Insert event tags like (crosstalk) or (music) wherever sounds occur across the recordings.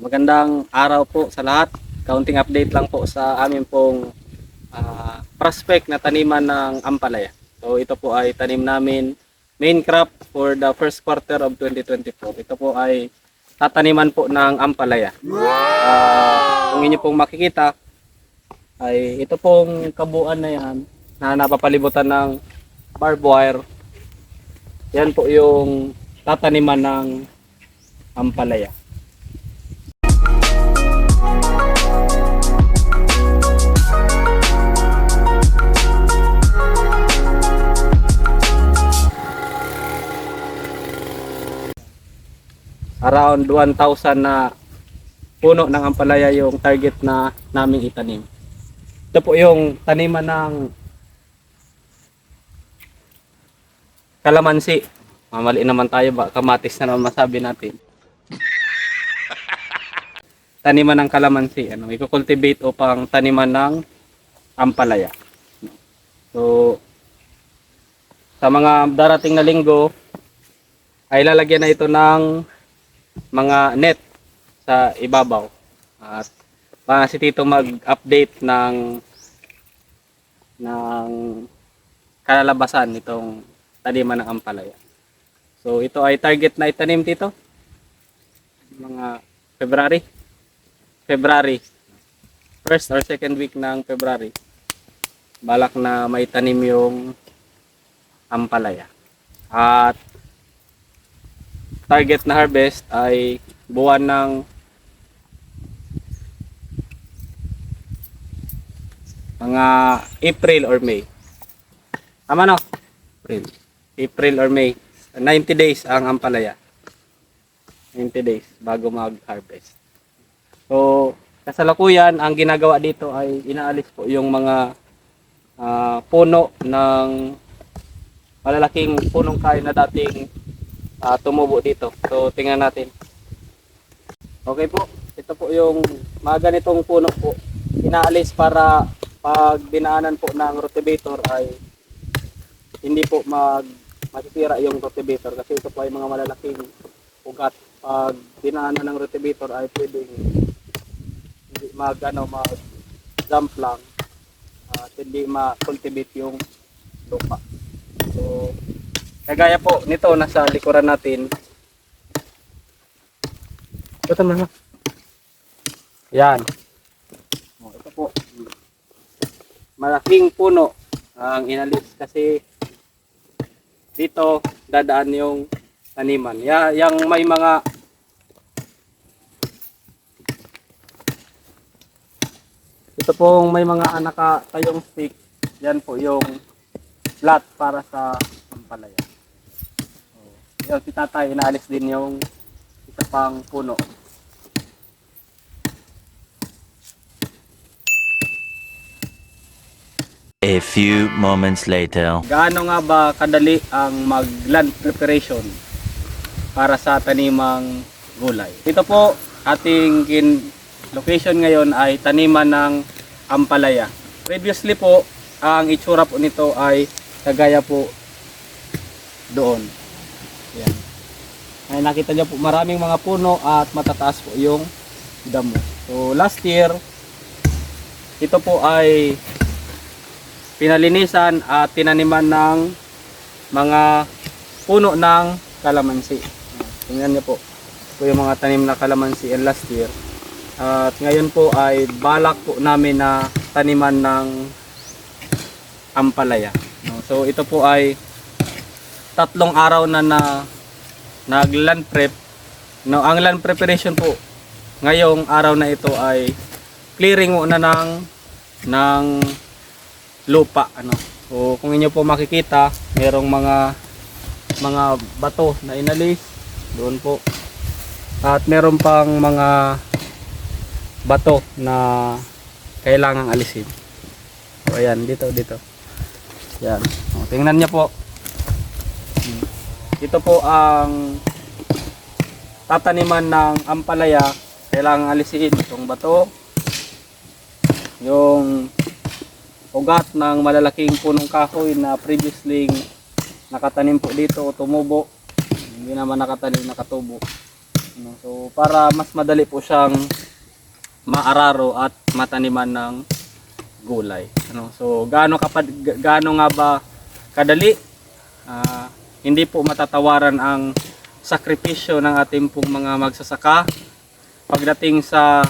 Magandang araw po sa lahat. Kaunting update lang po sa amin pong ah, prospect na taniman ng ampalaya. So ito po ay tanim namin main crop for the first quarter of 2024. Ito po ay tataniman po ng ampalaya. Ah, kung inyo pong makikita ay ito pong kabuuan na yan na napapalibutan ng barbed wire. Yan po yung tataniman ng ampalaya. Around 1,000 na puno ng ampalaya yung target na naming itanim. Ito po yung taniman ng kalamansi. Mamali naman tayo ba? Kamatis na naman masabi natin. (laughs) taniman ng kalamansi. Ano, i-cultivate upang taniman ng ampalaya. So, sa mga darating na linggo, ay lalagyan na ito ng mga net sa ibabaw. At para si Tito mag-update ng ng kalalabasan nitong taniman ng ampalaya. So ito ay target na itanim Tito. Mga February. February. First or second week ng February. Balak na maitanim yung ampalaya. At target na harvest ay buwan ng mga April or May. Tama no? April. April or May. 90 days ang ampalaya. 90 days bago mag-harvest. So, kasalukuyan, ang ginagawa dito ay inaalis po yung mga ah, puno ng malalaking punong kain na dating ah, tumubo dito. So, tingnan natin. Okay po. Ito po yung mga ganitong puno po. Inaalis para pag dinaanan po ng rotivator ay hindi po mag masisira yung rotivator kasi ito po ay mga malalaking ugat. Pag dinaanan ng rotivator ay pwedeng hindi mag ano mag jump lang at hindi ma-cultivate yung lupa. So, Kagaya po nito nasa likuran natin. Ito na. Yan. Oh, ito po. Malaking puno ang inalis kasi dito dadaan yung taniman. Ya, yang may mga Ito pong may mga anaka tayong stick. Yan po yung flat para sa ampalaya. Yung si tatay, inaalis din yung isa pang puno. A few moments later. Gaano nga ba kadali ang mag-land preparation para sa tanimang gulay? Ito po, ating kin location ngayon ay taniman ng ampalaya. Previously po, ang itsura po nito ay kagaya po doon. Ay nakita niyo po maraming mga puno at matataas po yung damo. So last year, ito po ay pinalinisan at tinaniman ng mga puno ng kalamansi. Tingnan niyo po. Ito yung mga tanim na kalamansi and last year. At ngayon po ay balak po namin na taniman ng ampalaya. So ito po ay tatlong araw na na nag-land prep. No, ang land preparation po ngayong araw na ito ay clearing muna ng ng lupa ano. So kung inyo po makikita, merong mga mga bato na inalis doon po. At meron pang mga bato na kailangang alisin. So ayan, dito dito. Yan. O, tingnan niyo po. Ito po ang tataniman ng ampalaya. Kailangang alisin itong bato. Yung ugat ng malalaking punong kahoy na previously nakatanim po dito o tumubo. Hindi naman nakatanim, nakatubo. No? So para mas madali po siyang maararo at mataniman ng gulay. Ano? So gaano kapad ga- gaano nga ba kadali? Ah, hindi po matatawaran ang sakripisyo ng ating pong mga magsasaka pagdating sa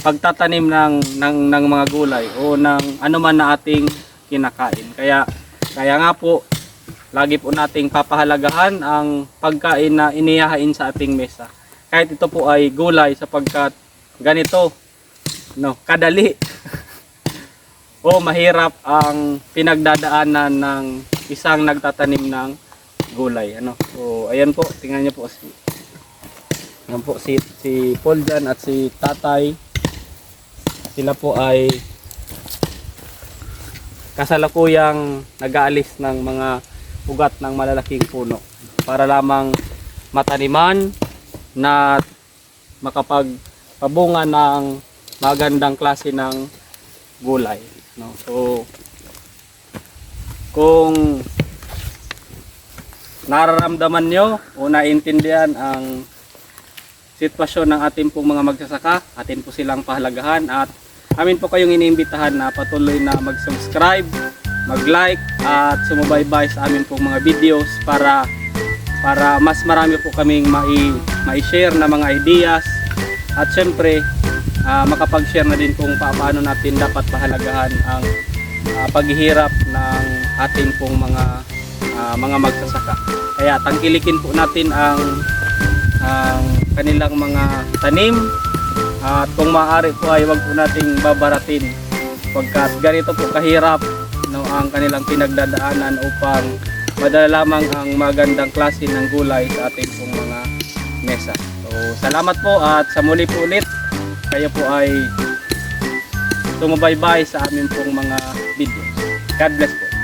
pagtatanim ng, ng, ng mga gulay o ng ano man na ating kinakain. Kaya, kaya nga po, lagi po nating papahalagahan ang pagkain na inihahain sa ating mesa. Kahit ito po ay gulay sapagkat ganito, no, kadali (laughs) o mahirap ang pinagdadaanan ng isang nagtatanim ng gulay. Ano? So, ayan po, tingnan niyo po si Ayan po si si Paul at si Tatay. Sila po ay kasalukuyang nag-aalis ng mga ugat ng malalaking puno para lamang mataniman na makapagpabunga ng magandang klase ng gulay. No? So, kung nararamdaman nyo o naiintindihan ang sitwasyon ng ating pong mga magsasaka, atin po silang pahalagahan at amin po kayong iniimbitahan na patuloy na mag-subscribe, mag-like at sumubaybay sa amin pong mga videos para para mas marami po kaming mai, mai-share na mga ideas. At syempre ah, makapag-share na din kung paano natin dapat pahalagahan ang ah, paghihirap ng ating pong mga ah, mga magsasaka. Kaya tangkilikin po natin ang ang kanilang mga tanim at kung maaari po ay wag po nating babaratin pagkat ganito po kahirap no, ang kanilang pinagdadaanan upang madala lamang ang magandang klase ng gulay sa ating pong mga mesa. So, salamat po at sa muli po ulit kayo po ay tumubaybay sa amin pong mga video. God bless po.